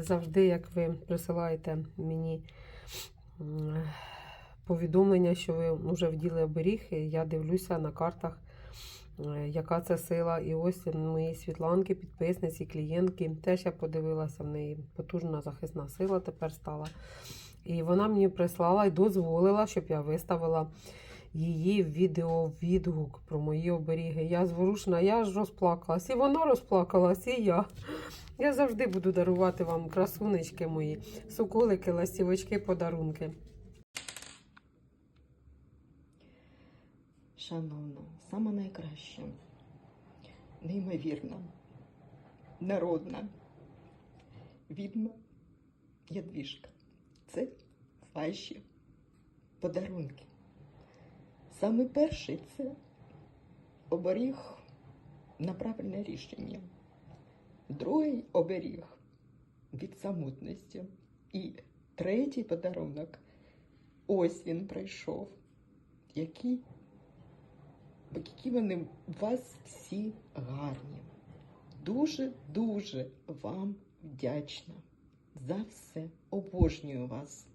Завжди, як ви присилаєте мені повідомлення, що ви вже вділи оберіг, я дивлюся на картах, е, яка це сила. І ось мої світланки, підписниці, клієнтки. Теж я подивилася в неї потужна захисна сила тепер стала. І вона мені прислала і дозволила, щоб я виставила її відеовідгук про мої оберіги. Я зворушена, я ж розплакалась, і вона розплакалась, і я. Я завжди буду дарувати вам красунечки мої, соколики, ластівочки, подарунки. Шановна, саме найкраще, неймовірна, народна відьма Ядвіжка. Це ваші подарунки. Саме перший це оберіг на правильне рішення. Другий оберіг від самотності. І третій подарунок ось він прийшов, який які вони у вас всі гарні. Дуже-дуже вам вдячна за все. Обожнюю вас.